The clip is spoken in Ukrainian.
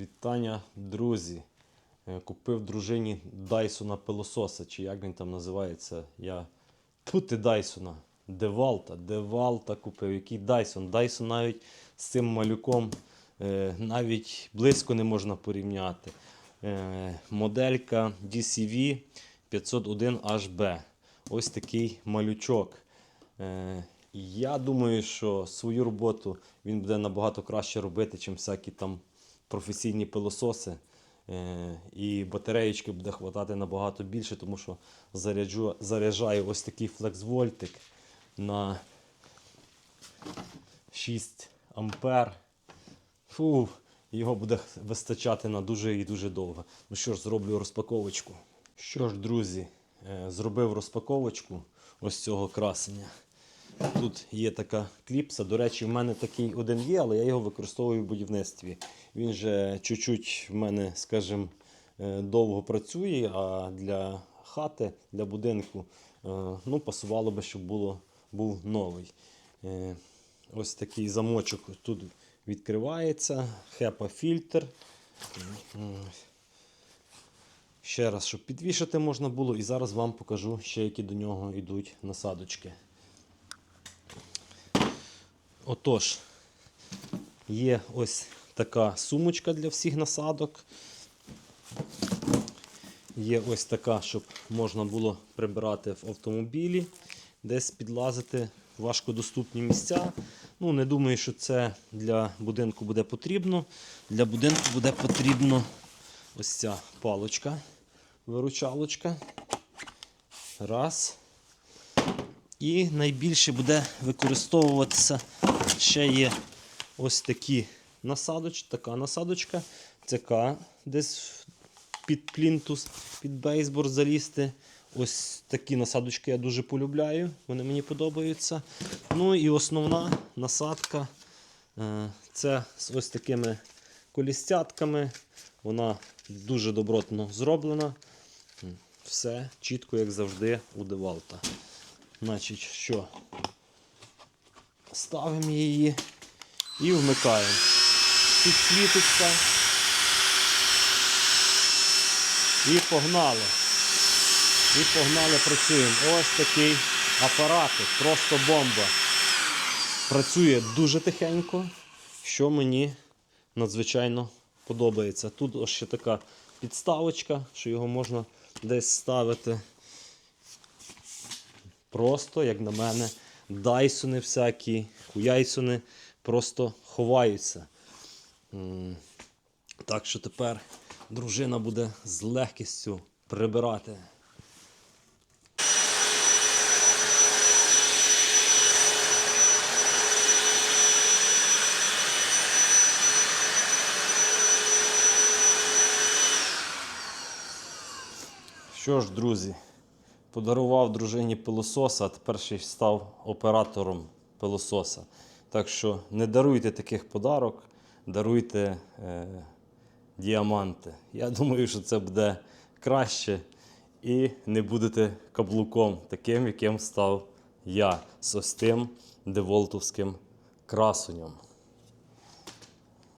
Вітання, друзі. Е, Купив дружині Дайсона пилососа, чи як він там називається. Я Пути Дайсона. Девалта, Девалта купив. Який Дайсон? Дайсон навіть з цим малюком е, навіть близько не можна порівняти. Е, моделька DCV 501 HB. Ось такий малючок. Я думаю, що свою роботу він буде набагато краще робити, ніж всякі там професійні пилососи. Е, і батареєчки буде хватати набагато більше, тому що заряджу, заряджаю ось такий флексвольтик на 6 ампер. Фу, його буде вистачати на дуже і дуже довго. Ну що ж, зроблю розпаковочку. Що ж, друзі, е, зробив розпаковочку ось цього красення. Тут є така кліпса. До речі, в мене такий один є, але я його використовую в будівництві. Він же чуть-чуть в мене, скажімо, е, довго працює, а для хати, для будинку е, ну, пасувало би, щоб було, був новий. Е, Ось такий замочок тут відкривається. HEPA фільтр. Ще раз, щоб підвішати можна було, і зараз вам покажу ще, які до нього йдуть насадочки. Отож, є ось така сумочка для всіх насадок. Є ось така, щоб можна було прибирати в автомобілі, десь підлазити в важкодоступні місця. Ну, не думаю, що це для будинку буде потрібно. Для будинку буде потрібно ось ця палочка, виручалочка. Раз. І найбільше буде використовуватися ще є ось такі насадочки, така насадочка. Така десь під плінтус, під бейсбор залізти. Ось такі насадочки я дуже полюбляю, вони мені подобаються. Ну і основна насадка е, це з ось такими колістятками. Вона дуже добротно зроблена. Все чітко, як завжди, у Девалта. Значить, що? Ставимо її і вмикаємо. Підсвітиться. І погнали. І погнали, працюємо. Ось такий апаратик, просто бомба. Працює дуже тихенько, що мені надзвичайно подобається. Тут ось ще така підставочка, що його можна десь ставити. Просто, як на мене, дайсони всякі, хуяйсони просто ховаються. Так що тепер дружина буде з легкістю прибирати. Що ж, друзі, подарував дружині пилососа, а тепер ще й став оператором пилососа. Так що не даруйте таких подарок, даруйте е, діаманти. Я думаю, що це буде краще і не будете каблуком, таким, яким став я з ось тим деволтовським красунем.